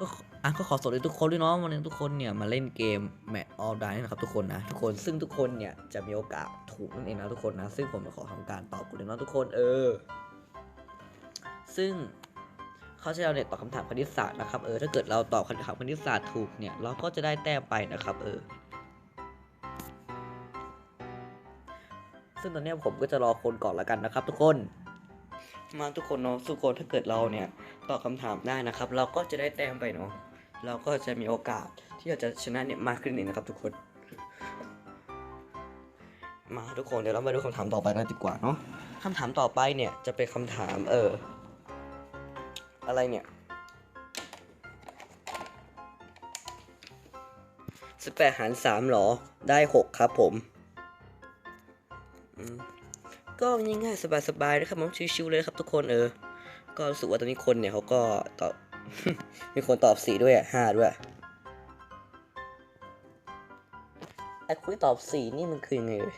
ก็อะก็ขอสวัสดีทุกคนด้วยเนาะวันนี้ทุกคนเนี่ยมาเล่นเกมแมทออลไดนะครับทุกคนนะทุกคนซึ่งทุกคนเนี่ยจะมีโอกาสถูกนั่นเองนะทุกคนนะซึ่งผมจะขอทำการตอบคุณเลยเนาะทุกคนเออ ซึ่งเขาจะเอาเนี่ยตอบคำถามคณิตศาสตร์นะครับเออถ้าเกิดเราตอบคำถามคณิตศาสตร์ถูกเนี่ยเราก็จะได้แต้มไปนะครับเออซึ่งตอนนี้ผมก็จะรอคนก่อนละกันนะครับ ทุกคน มาทุกคนเนาะทุกคนถ้าเกิดเราเนี่ย ตอบคำถามได้นะครับ เราก็จะได้แต้มไปเนาะเราก็จะมีโอกาสที่จะชนะเนี่ยมากขึ้นเองนะครับทุกคน มาทุกคนเดี๋ยวเรามาดูคำถามต่อไปกันดีกว่าเนาะคำถามต่อไปเนี่ยจะเป็นคำถามเอออะไรเนี่ยสิบแปดหารสามหรอได้หกครับผมอืมก็ง่ายๆสบายๆนะครับผมชิวๆเลยครับทุกคนเออ ก็รู้สึกว่าตอนนี้คนเนี่ยเขาก็ตอบ มีคนตอบสี่ด้วยห้าด้วยไอ้คุยตอบสี่นี่มันคือยังไงเอ่ย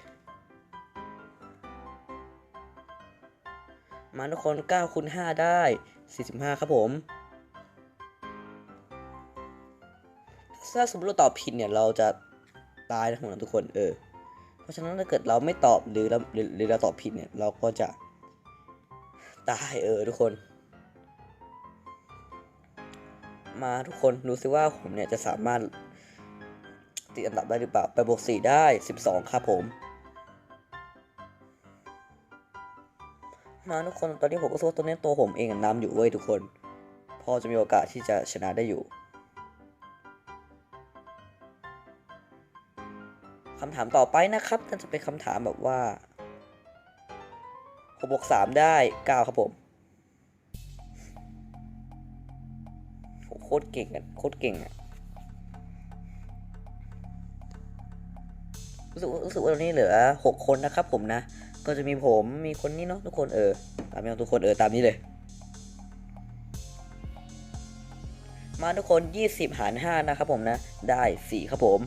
มาทุกคน9คูณ5ได้ 45 ครับผม ถ้าสมมติเราตอบผิดเนี่ย เราจะตายทั้งหมดนะทุกคน เออ เพราะฉะนั้นถ้าเกิดเราไม่ตอบหรือเราหรือเราตอบผิดเนี่ย เราก็จะตายเออทุกคน มาทุกคนดูซิว่าผมเนี่ยจะสามารถติดอันดับได้หรือเปล่า ไปบวก 4 ได้ 12 ครับผม มาทุกคนตอนนี้ผมก็รู้สึกว่าตัวนี้ตัวผมเองนำอยู่เว้ยทุกคน พอจะมีโอกาสที่จะชนะได้อยู่คำถามต่อไปนะครับน่าจะเป็นคำถามแบบว่า6บวก3ได้ 9 ครับผม คตรเก่งอะโคตรเก่งอะรู้สึกว่ารู้สึกว่าตอนนี้เหลือ 6 คนนะครับผมนะ ก็จะมีผมมีคนนี้เนาะทุกคนเออตามนี้ทุกคนเออตามนี้เลย มาทุกคน 20 หาร 5 นะครับผมนะ ได้ 4 ครับผม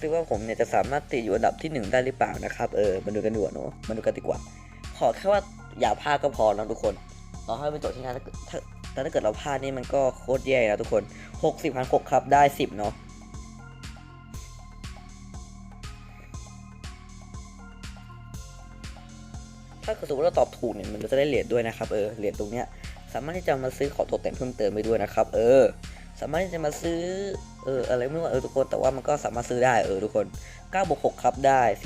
ดูซิว่าผมเนี่ยจะสามารถติดอยู่อันดับที่ 1 ได้หรือเปล่านะครับ เออ มาดูกันดีกว่าเนาะมาดูกันดีกว่า ขอแค่ว่าอย่าพลาดก็พอนะทุกคน เราให้เป็นโจทย์ที่ง่ายถ้าถ้าแต่ถ้าเกิดเราพลาดนี่มันก็โคตรแย่นะทุกคน60หาร6ครับได้ 10 เนาะถ้าเกิดสมมติเราตอบถูกเนี่ยมันจะได้เหรียญด้วยนะครับเออเหรียญตรงเนี้ยสามารถที่จะมาซื้อของตกแต่งเพิ่มเติมไปด้วยนะครับ เออ สามารถที่จะมาซื้อ เอออะไรไม่รู้เออทุกคนแต่ว่ามันก็สามารถซื้อได้เออทุกคน9บวก6ครับได้15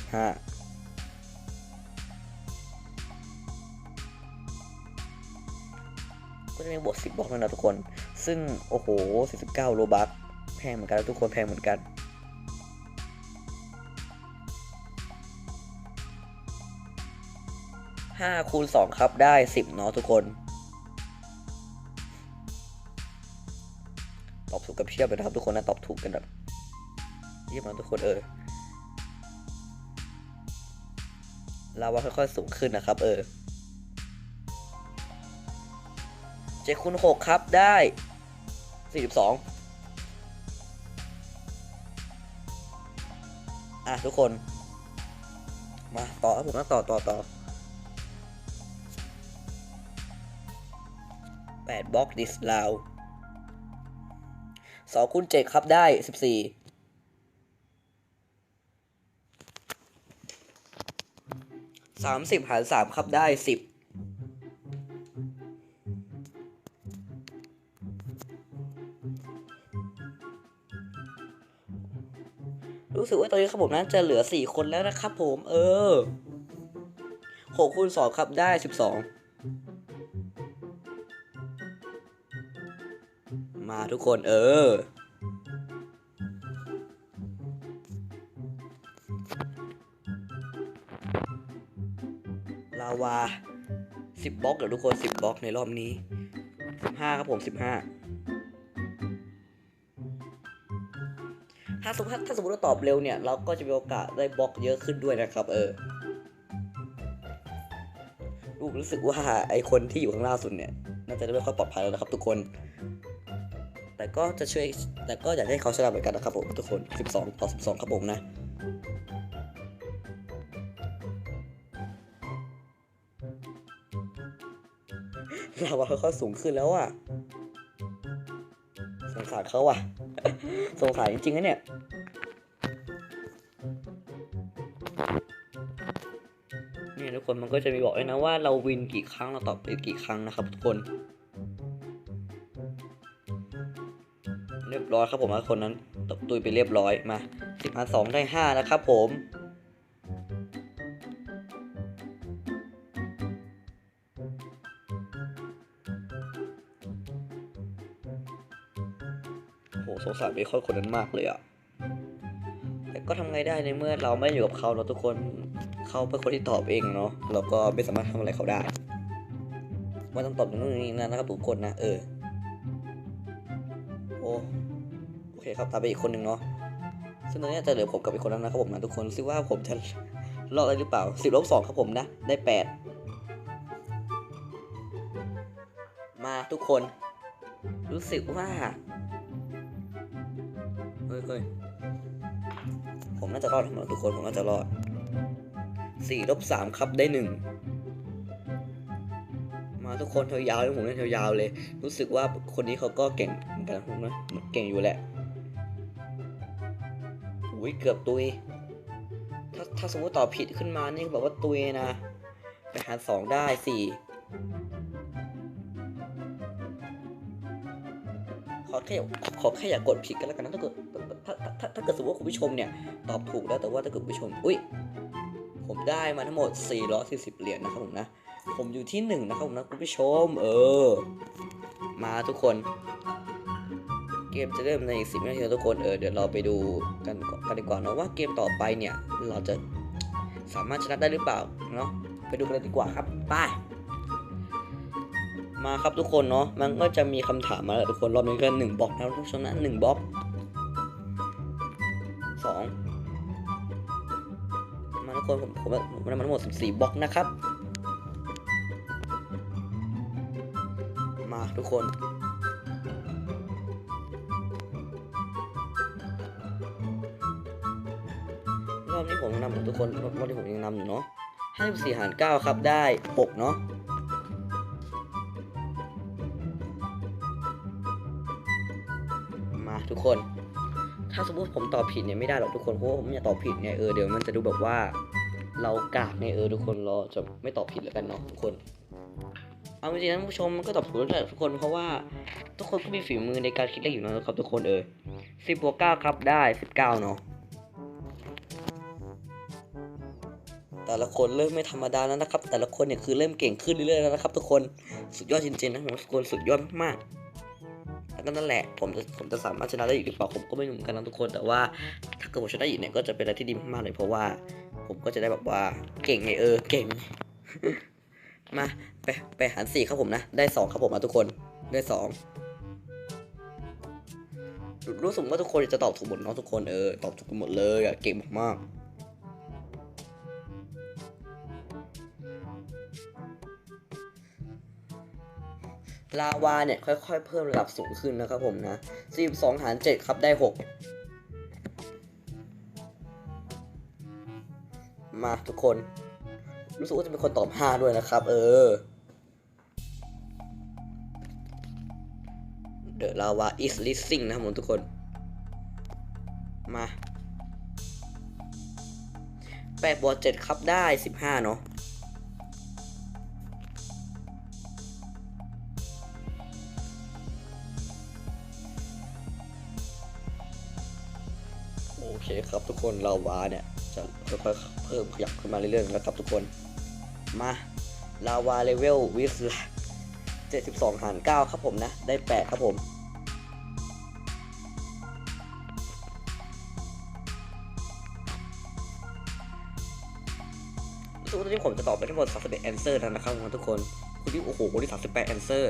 ก็จะมีบวก10บอกด้วนะทุกคน ซึ่ง โอ้โห 49 โลบัคแพงเหมือนกันทุกคนแพงเหมือนกันห้าคูณสองครับได้สิบเนาะทุกคน อบถูกกับเพียบเลยนะครับทุกคนนะตอบถูกกันแบบเยี่ยมนะทุกคนเออลาวาค่อยๆสูงขึ้นนะครับ เออเจ็ดคูณหกครับได้สี่สิบสองอะทุกคน มาต่อครับผมนะต่อต่อต่อแปดบล็อกดิสลาว สองคูณเจ็ดครับได้สิบสี่สามสิบหารสามครับได้สิบรู้สึกว่าตอนนี้ครับผมนั้นจะเหลือสี่คนแล้วนะครับผม เออหกคูณสองครับได้สิบสอง มาทุกคนเออ ลาวาสิบบล็อกเดี๋ยวทุกคนสิบบล็อกในรอบนี้สิบห้าครับผมสิบห้าถ้าสมมติถ้าสมมติเราตอบเร็วเนี่ย เราก็จะมีโอกาสได้บล็อกเยอะขึ้นด้วยนะครับ เออลูกรู้สึกว่าไอคนที่อยู่ข้างล่าสุดเนี่ย น่าจะได้ไม่ค่อยปลอดภัยแล้วนะครับทุกคน ก็จะช่วยแต่ก็อยากให้เขาชนะเหมือนกันนะครับผมทุกคน 12 ต่อ 12 ครับผมนะเราวาเขาสูงขึ้นแล้วอะสงสารเขาอะสงสารจริงๆนะเนี่ยเนี่ยทุกคนมันก็จะมีบอกเลยนะว่าเราวินกี่ครั้งเราตอบไปกี่ครั้งนะครับทุกคน รียบร้อยครับผมคนนั้นตบตุยไปเรียบร้อยมาสิบพันสองได้ห้านะครับผมโหสงสารเบคอนคนนั้นมากเลยอะแต่ก็ทำไงได้ในเมื่อเราไม่อยู่กับเขาเราทุกคนเขาเป็นคนที่ตอบเองเนาะเราก็ไม่สามารถทำอะไรเขาได้ว่าต้องตอบตรงนู้นนี่นั่นนะครับทุกคนนะเออ เคครับตามไปอีกคนหนึ่งเนาะซึ่งตอนนี้จะเหลือผมกับอีกคนนั้นนะครับผมนะทุกคนซิว่าผมจะรอดได้หรือเปล่าสิบลบสองครับผมนะ ได้แปดมาทุกคน รู้สึกว่าเฮ้ยเฮ้ยผมน่าจะรอดทั้งหมดทุกคนผมน่าจะรอดสี่ลบสามครับได้หนึ่งมาทุกคนเทยาวเลยผมเล่นเทยาวเลย รู้สึกว่าคนนี้เขาก็เก่งเหมือนกันผมนะเก่งอยู่แหละ อุ้ยเกือบตุย ถ้าถ้าสมมติตอบผิดขึ้นมานี่แบบว่าตุยนะ ไปหารสองได้สี่ขอแค่ขอแค่อย่ากกดผิดกันแล้วกันนะถ้าเกิดถ้าถ้าถ้าเกิดสมมติว่าคุณผู้ชมเนี่ย ตอบถูกแล้วแต่ว่าถ้าเกิดคุณผู้ชม อุ้ยผมได้มาทั้งหมด 440 เหรียญนะครับผมนะ ผมอยู่ที่ 1 นะครับผมนะคุณผู้ชม เออ มาทุกคน เกมจะเริ่มในอีก10 นาทีแล้วทุกคนเออเดี๋ยวเราไปดูกันกันดีกว่าเนาะว่าเกมต่อไปเนี่ยเราจะสามารถชนะได้หรือเปล่าเนาะไปดูกันดีกว่าครับไปมาครับทุกคนเนาะมันก็จะมีคำถามมาแล้วทุกคนรอบนี้ก็หนึ่งบล็อกนะทุกชนะหนึ่งบล็อกสองมาทุกคนผมผมผมได้มาทั้งหมดสิบสี่บล็อกนะครับ มาทุกคน อบนี้ผมนำอยู่ทุกคนรอบรอบนี้ผมยังนำอยู่เนาะห้าสิบสี่หารเก้าครับได้หกเนาะมาทุกคน ถ้าสมมติผมตอบผิดเนี่ยไม่ได้หรอกทุกคนเพราะว่าผมอยากตอบผิดไงเออเดี๋ยวมันจะดูแบบว่า เรากากไงเออทุกคนเราจะไม่ตอบผิดแล้วกันเนาะทุกคนเอาจริงๆนะผู้ชมมันก็ตอบถูกแล้วทุกคนเพราะว่าทุกคนก็มีฝีมือในการคิดเลขอยู่นะครับทุกคนเออสิบบวกเก้าครับได้สิบเก้าเนาะ แต่ละคนเริ่มไม่ธรรมดาแล้วนะครับ แต่ละคนเนี่ยคือเริ่มเก่งขึ้นเรื่อยๆแล้วนะครับ ทุกคนสุดยอดจริงๆนะผมทุกคนสุดยอดมากๆแล้วก็นั่นแหละผมจะผมจะสามารถชนะได้อีกหรือเปล่าผมก็ไม่รู้เหมือนกันนะทุกคนแต่ว่าถ้าเกิดผมชนะอีกเนี่ยก็จะเป็นอะไรที่ดีมากๆเลยเพราะว่า ผมก็จะได้แบบว่าเก่งไงเออเก่ง มาไปไปหารสี่ครับผมนะ ได้สองครับผมมาทุกคนได้สองรู้สึกว่าทุกคนจะตอบถูกหมดเนาะทุกคนเออตอบถูกกันหมดเลยอะเก่งมากๆ ลาวาเนี่ยค่อยๆ เพิ่มระดับสูงขึ้นนะครับผมนะ42หาร7ครับได้ 6 มาทุกคน รู้สึกว่าจะเป็นคนตอบ 5 ด้วยนะครับ เออ The lava is rising นะครับผมทุกคน มา8บวก7ครับได้15เนาะ ครับทุกคนลาวาเนี่ยจะค่อยๆเพิ่มขยับขึ้นมาเรื่อยๆนะครับทุกคน มาลาวาเลเวลวิส72 หาร 9 ครับผมนะ ได้ 8 ครับผมรู้สึกว่าตอนนี้ผมจะตอบไปทั้งหมด31 answer แล้วนะครับทุกคน คุณที่โอ้โหคนที่38 answer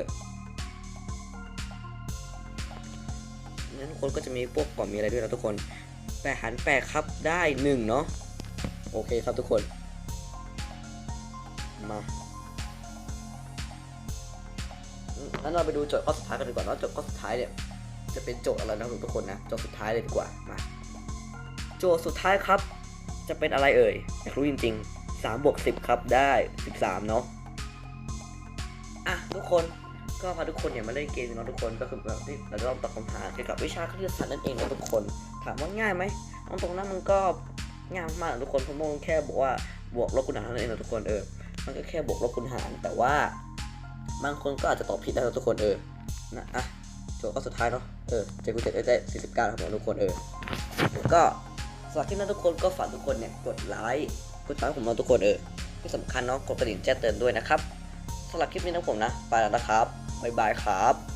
นั้นทุกคนก็จะมีพวกกล่องมีอะไรด้วยนะทุกคน แปดหันแปดครับได้หนึ่งเนาะโอเคครับทุกคน มางั้นเราไปดูโจทย์ข้อสุดท้ายกันดีกว่าเนาะโจทย์ข้อสุดท้ายเนี่ยจะเป็นโจทย์อะไรนะทุกคนนะโจทย์สุดท้ายเลยดีกว่ามาโจทย์สุดท้ายครับ จะเป็นอะไรเอ่ยอยากรู้จริงๆ3บวก10 ครับได้ 13 เนาะอะทุกคนก็พาทุกคนเนี่ยมาเล่นเกมเนาะทุกคนก็คือแบบที่เราจะต้องตอบคำถามเกี่ยวกับวิชาคณิตศาสตร์นั่นเองนะทุกคน ถามว่าง่ายไหมเอาตรงนั้นมันก็ง่ายมากทุกคนเพราะมันแค่บอกว่าบวกลบคูณหารนั่นเองนะทุกคนเออ มันก็แค่บวกลบคูณหาร แต่ว่าบางคนก็อาจจะตอบผิดได้นะทุกคนเออ นะอะโจทย์ข้อสุดท้ายเนาะ เออเจ็ดคูณเจ็ดได้ได้สี่สิบเก้าครับผมทุกคนเออ ก็สำหรับคลิปนั้นทุกคนก็ฝากทุกคนเนี่ยกดไลค์ กดติดตามผมนะทุกคนเออที่สำคัญเนาะกดกระดิ่งแจ้งเตือนด้วยนะครับสำหรับคลิปนี้นะผมนะ ไปแล้วนะครับ บ๊ายบายครับ